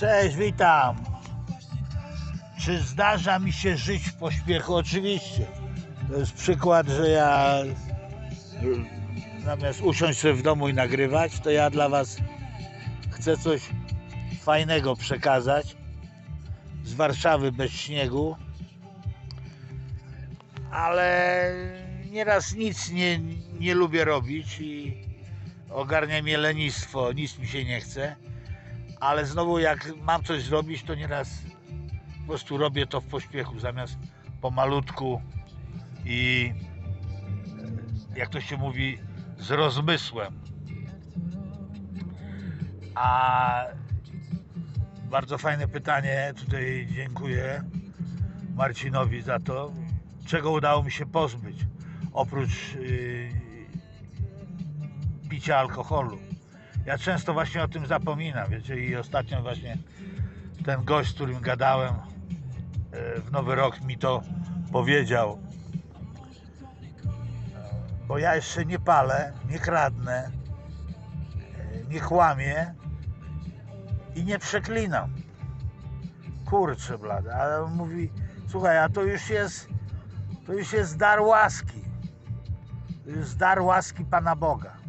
Cześć, witam. Czy zdarza mi się żyć w pośpiechu? Oczywiście. To jest przykład, że ja y, zamiast usiąść sobie w domu i nagrywać, to ja dla Was chcę coś fajnego przekazać z Warszawy bez śniegu, ale nieraz nic nie, nie lubię robić i ogarnia mnie lenistwo, nic mi się nie chce ale znowu jak mam coś zrobić, to nieraz po prostu robię to w pośpiechu, zamiast pomalutku i jak to się mówi, z rozmysłem. A bardzo fajne pytanie, tutaj dziękuję Marcinowi za to, czego udało mi się pozbyć, oprócz yy, picia alkoholu. Ja często właśnie o tym zapominam, wiecie, i ostatnio właśnie ten gość, z którym gadałem e, w Nowy Rok mi to powiedział. Bo ja jeszcze nie palę, nie kradnę, e, nie kłamię i nie przeklinam. Kurczę blada, ale on mówi, słuchaj, a to już jest, to już jest dar łaski. To jest dar łaski Pana Boga.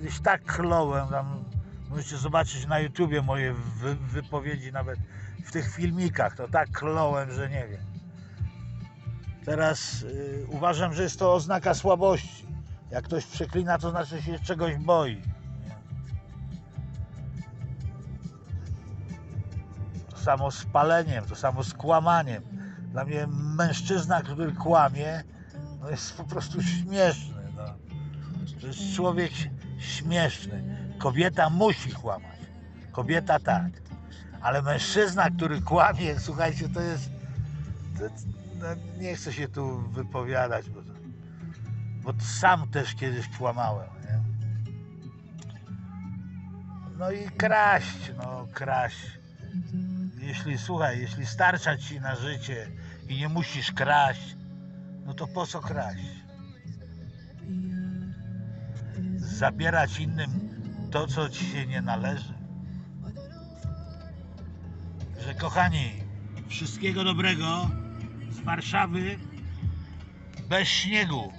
Kiedyś tak kląłem, tam możecie zobaczyć na YouTubie moje wy, wypowiedzi, nawet w tych filmikach, to tak kląłem, że nie wiem. Teraz y, uważam, że jest to oznaka słabości. Jak ktoś przeklina, to znaczy się czegoś boi. To samo z paleniem, to samo z kłamaniem. Dla mnie mężczyzna, który kłamie, no jest po prostu śmieszny. No. To jest człowiek śmieszny. Kobieta musi kłamać. Kobieta tak. Ale mężczyzna, który kłamie, słuchajcie, to jest. To, no, nie chcę się tu wypowiadać, bo, to, bo to sam też kiedyś kłamałem. Nie? No i kraść, no kraść. Jeśli słuchaj, jeśli starcza ci na życie i nie musisz kraść, no to po co kraść? Zabierać innym to, co ci się nie należy. Że kochani, wszystkiego dobrego z Warszawy bez śniegu.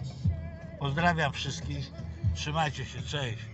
Pozdrawiam wszystkich. Trzymajcie się, cześć.